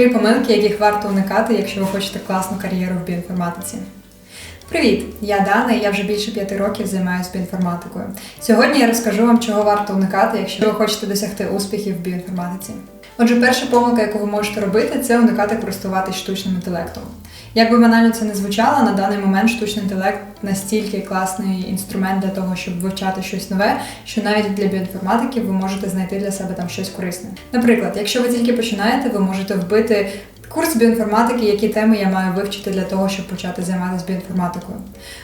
Три помилки, яких варто уникати, якщо ви хочете класну кар'єру в біоінформатиці. Привіт! Я Дана, і я вже більше п'яти років займаюся біоінформатикою. Сьогодні я розкажу вам, чого варто уникати, якщо ви хочете досягти успіхів в біоінформатиці. Отже, перша помилка, яку ви можете робити, це уникати користуватись штучним інтелектом. Як би банально це не звучало, на даний момент штучний інтелект настільки класний інструмент для того, щоб вивчати щось нове, що навіть для біоінформатиків ви можете знайти для себе там щось корисне. Наприклад, якщо ви тільки починаєте, ви можете вбити курс біоінформатики, які теми я маю вивчити для того, щоб почати займатися біоінформатикою.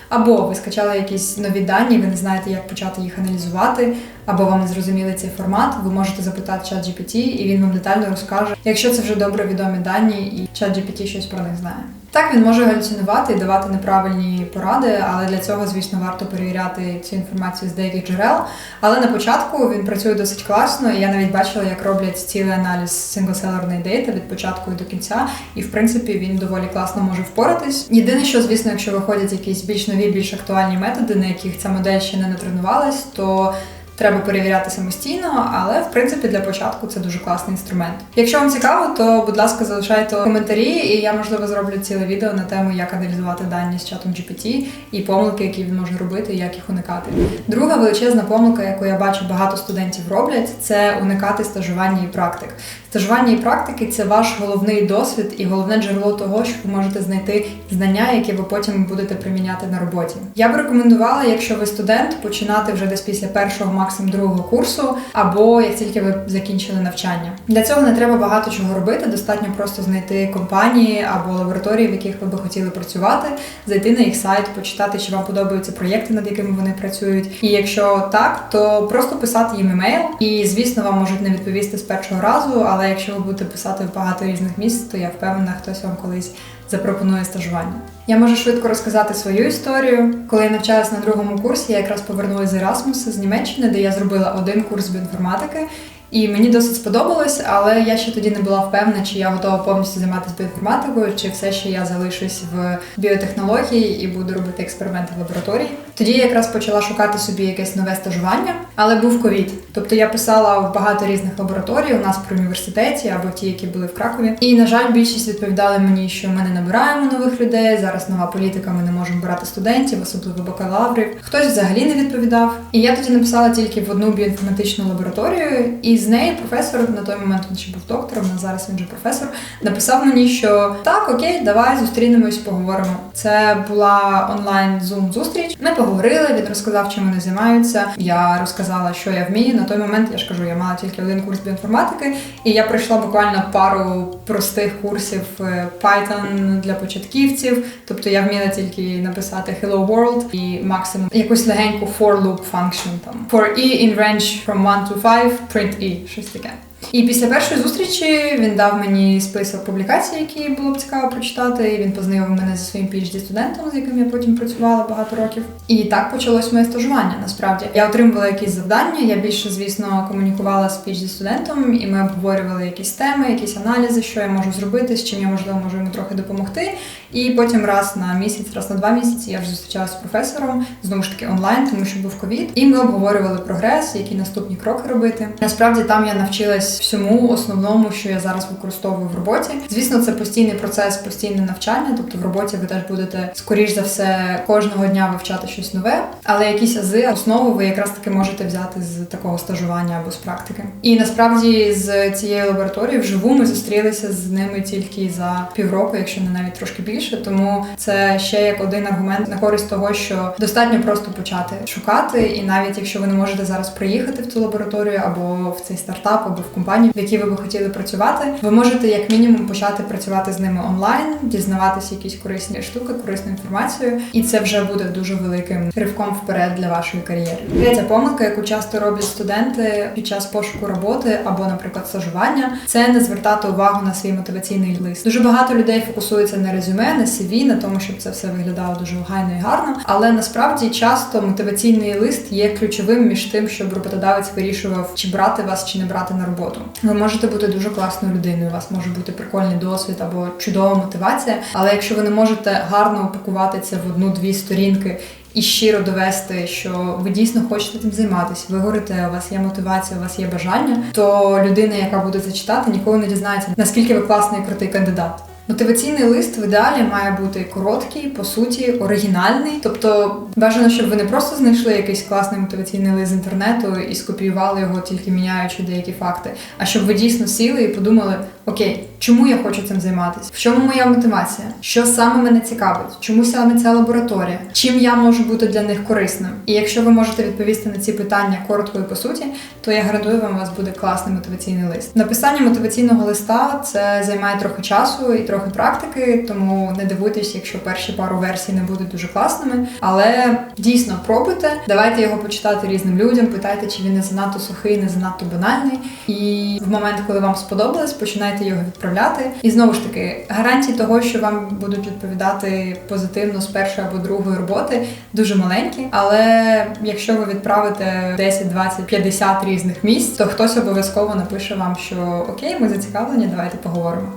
Або ви скачали якісь нові дані, ви не знаєте, як почати їх аналізувати, або вам не зрозуміли цей формат, ви можете запитати чат GPT, і він вам детально розкаже, якщо це вже добре відомі дані, і чат GPT щось про них знає. Так, він може галюцинувати і давати неправильні поради, але для цього, звісно, варто перевіряти цю інформацію з деяких джерел. Але на початку він працює досить класно, і я навіть бачила, як роблять цілий аналіз синглселерної дейта від початку до кінця. І в принципі він доволі класно може впоратись. Єдине, що, звісно, якщо виходять якісь більш нові, більш актуальні методи, на яких ця модель ще не натренувалась, то Треба перевіряти самостійно, але в принципі для початку це дуже класний інструмент. Якщо вам цікаво, то будь ласка, залишайте коментарі, і я можливо зроблю ціле відео на тему, як аналізувати дані з чатом GPT і помилки, які він може робити, і як їх уникати. Друга величезна помилка, яку я бачу, багато студентів роблять, це уникати стажування і практик. Стажування і практики це ваш головний досвід і головне джерело того, що ви можете знайти знання, які ви потім будете приміняти на роботі. Я б рекомендувала, якщо ви студент, починати вже десь після першого, максимум другого курсу, або як тільки ви закінчили навчання. Для цього не треба багато чого робити. Достатньо просто знайти компанії або лабораторії, в яких ви би хотіли працювати, зайти на їх сайт, почитати, чи вам подобаються проєкти, над якими вони працюють. І якщо так, то просто писати їм емейл. І звісно, вам можуть не відповісти з першого разу, але якщо ви будете писати в багато різних місць, то я впевнена, хтось вам колись запропонує стажування. Я можу швидко розказати свою історію. Коли я навчалась на другому курсі, я якраз повернулася з Erasmus з Німеччини, де я зробила один курс біоінформатики. І мені досить сподобалось, але я ще тоді не була впевнена, чи я готова повністю займатися біоінформатикою, чи все ще я залишусь в біотехнології і буду робити експерименти в лабораторії. Тоді я якраз почала шукати собі якесь нове стажування, але був ковід. Тобто я писала в багато різних лабораторій у нас при університеті або ті, які були в Кракові. І на жаль, більшість відповідали мені, що ми не набираємо нових людей. Зараз нова політика, ми не можемо брати студентів, особливо бакалаврів. Хтось взагалі не відповідав. І я тоді написала тільки в одну біоінформатичну лабораторію. І з неї професор на той момент він ще був доктором, на зараз він же професор. Написав мені, що так, окей, давай зустрінемось, поговоримо. Це була онлайн зум зустріч. Ми поговорили. Він розказав, чим вони займаються. Я розказала, що я вмію. На той момент я ж кажу, я мала тільки один курс біоінформатики, і я пройшла буквально пару простих курсів е, Python для початківців. Тобто я вміла тільки написати Hello World і максимум якусь легеньку for loop function там for e in range from 1 to 5, print e, щось таке. І після першої зустрічі він дав мені список публікацій, які було б цікаво прочитати. І Він познайомив мене зі своїм phd студентом, з яким я потім працювала багато років. І так почалось моє стажування. Насправді я отримувала якісь завдання. Я більше, звісно, комунікувала з phd студентом, і ми обговорювали якісь теми, якісь аналізи, що я можу зробити, з чим я можливо можу йому трохи допомогти. І потім раз на місяць, раз на два місяці я вже зустрічалася з професором знову ж таки онлайн, тому що був ковід. І ми обговорювали прогрес, які наступні кроки робити. Насправді там я навчилась всьому основному, що я зараз використовую в роботі. Звісно, це постійний процес, постійне навчання. Тобто в роботі ви теж будете скоріш за все кожного дня вивчати щось нове, але якісь ази, основу ви якраз таки можете взяти з такого стажування або з практики. І насправді з цієї лабораторії вживу ми зустрілися з ними тільки за півроку, якщо не навіть трошки більше. Тому це ще як один аргумент на користь того, що достатньо просто почати шукати, і навіть якщо ви не можете зараз приїхати в цю лабораторію або в цей стартап, або в компанії, в якій ви би хотіли працювати, ви можете як мінімум почати працювати з ними онлайн, дізнаватися якісь корисні штуки, корисну інформацію, і це вже буде дуже великим ривком вперед для вашої кар'єри. Третя помилка, яку часто роблять студенти під час пошуку роботи або, наприклад, стажування, це не звертати увагу на свій мотиваційний лист. Дуже багато людей фокусуються на резюме, на CV, на тому, щоб це все виглядало дуже охайно і гарно. Але насправді часто мотиваційний лист є ключовим між тим, щоб роботодавець вирішував, чи брати вас, чи не брати на роботу. Ви можете бути дуже класною людиною, у вас може бути прикольний досвід або чудова мотивація. Але якщо ви не можете гарно упакувати це в одну-дві сторінки і щиро довести, що ви дійсно хочете тим займатися, ви горите, у вас є мотивація, у вас є бажання, то людина, яка буде це читати, ніколи не дізнається, наскільки ви класний і крутий кандидат. Мотиваційний лист в ідеалі має бути короткий, по суті, оригінальний. Тобто бажано, щоб ви не просто знайшли якийсь класний мотиваційний лист з інтернету і скопіювали його, тільки міняючи деякі факти. А щоб ви дійсно сіли і подумали: окей, чому я хочу цим займатися? В чому моя мотивація? Що саме мене цікавить? Чому саме ця лабораторія? Чим я можу бути для них корисним? І якщо ви можете відповісти на ці питання коротко і по суті, то я гарантую вам, у вас буде класний мотиваційний лист. Написання мотиваційного листа це займає трохи часу і трохи практики, тому не дивуйтесь, якщо перші пару версій не будуть дуже класними. Але дійсно пробуйте, давайте його почитати різним людям, питайте, чи він не занадто сухий, не занадто банальний. І в момент, коли вам сподобалось, починайте його відправляти. І знову ж таки, гарантії того, що вам будуть відповідати позитивно з першої або другої роботи, дуже маленькі. Але якщо ви відправите 10, 20, 50 різних місць, то хтось обов'язково напише вам, що окей, ми зацікавлені, давайте поговоримо.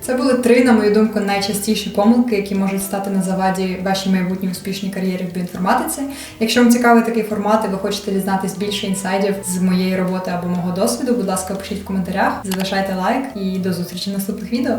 Це були три, на мою думку, найчастіші помилки, які можуть стати на заваді вашій майбутній успішній кар'єрі в біоінформатиці. Якщо вам цікавий такий формат і ви хочете дізнатись більше інсайдів з моєї роботи або мого досвіду, будь ласка, пишіть в коментарях, залишайте лайк і до зустрічі в наступних відео.